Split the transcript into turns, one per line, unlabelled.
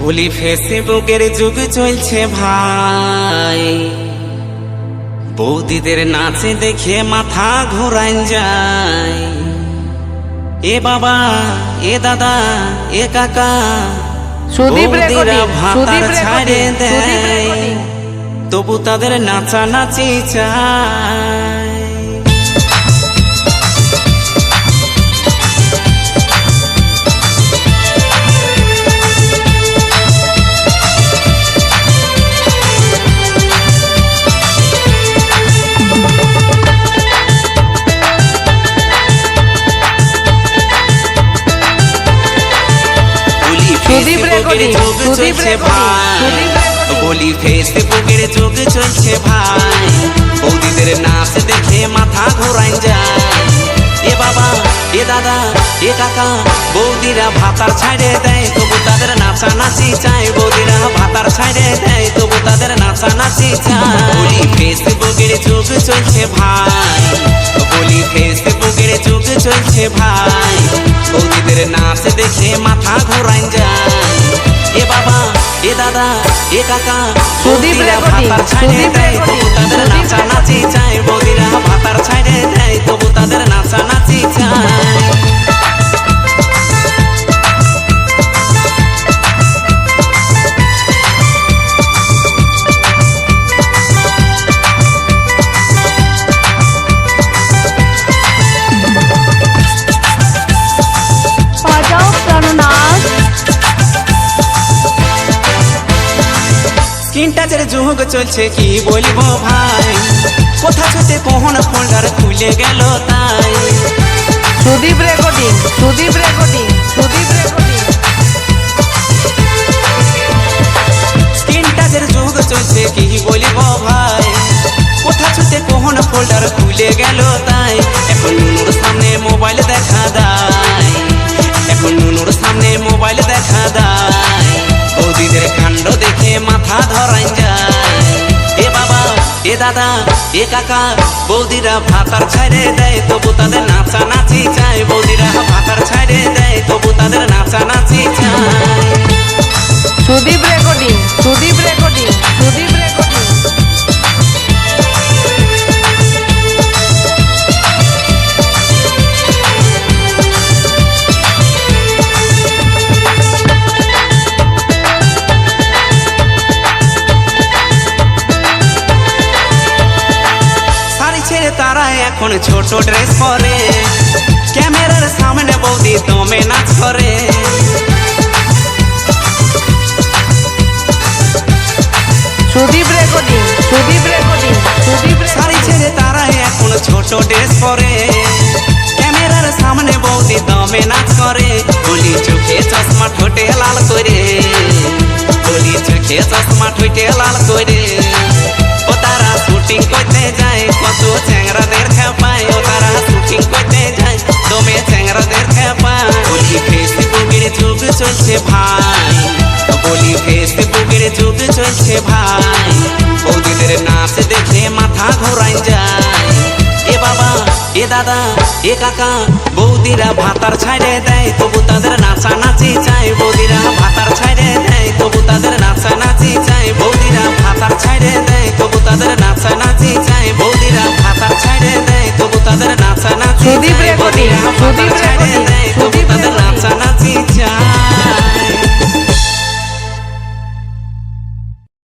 বলি ফেসবুকের যুগ চলছে ভাই। বৌদিদের নাচে দেখে মাথা ঘোরান যায়। এ বাবা এ দাদা এ কাকা ভাতার ছাড়ে দেয়। তবু তাদের নাচা নাচি চায়।
রেকর্ডিং সুদীপ রেকর্ডিং
বলি ফেসবুকের যুগ চলছে ভাই। বৌদিদের নাচ দেখে মাথা ঘোরাই যায়। এ বাবা এ দাদা এ কাকা বৌদিরা ভাতার ছাড়ে দেয় তবু তাদের নাচা নাচি চায় বৌদিরা ভাতার ছাড়ে দেয় তবু তাদের নাচা নাচি চায় বলি ফেসবুকের যুগ চলছে ভাই। বলি ফেসবুকের যুগ চলছে ভাই। বৌদিদের নাচ দেখে মাথা এ দাদা এ কাকা
সুদীপ রেকর্ডিং, সুদীপ রেকর্ডিং,
তাদের
সুদীপ
নাচা নাচি চায় বৌদিরা ভাতার ছাড়ে টাচের যুগ চলছে কি বলব ভাই? কোথা ছুটে কখন ফোল্ডার খুলে গেল তাই?
Sudip recording Sudip recording Sudip recording.
টাচের যুগ চলছে কি বলব ভাই? কোথা ছুটে কখন ফোল্ডার খুলে গেল বৌদিদের দেখে মাথা ধরাই যায়। এ বাবা, এ দাদা, এ কাকা, বৌদিরা ভাতার ছাড়ে দেয় তবু তাদের এখন ছোট ড্রেস পরে। ক্যামেরার সামনে বৌদি দমে নাচ করে।
সুদীপ রেকর্ডিং সুদীপ রেকর্ডিং সুদীপ
শাড়ি ছেড়ে তারা এখন ছোট ড্রেস পরে। ক্যামেরার সামনে বৌদি দমে নাচ করে। বলি চোখে চশমা ঠোঁটে লাল করে। বলি চোখে চশমা ঠোঁটে লাল করে। ও তারা শুটিং করতে যায় কত চ্যাংরাদের চলছে ভাই। বলি ফেসে ফেসবুকের চোখে চলছে ভাই। বৌদিদের নাচ দেখে মাথা ঘোরাই যায়। এ বাবা, এ দাদা, এ কাকা, বৌদিরা ভাতার ছাইরে দেয়, তবু তাদের নাচা নাচি চায় বৌদিরা ভাতার ছাইরে দেয়, তবু তাদের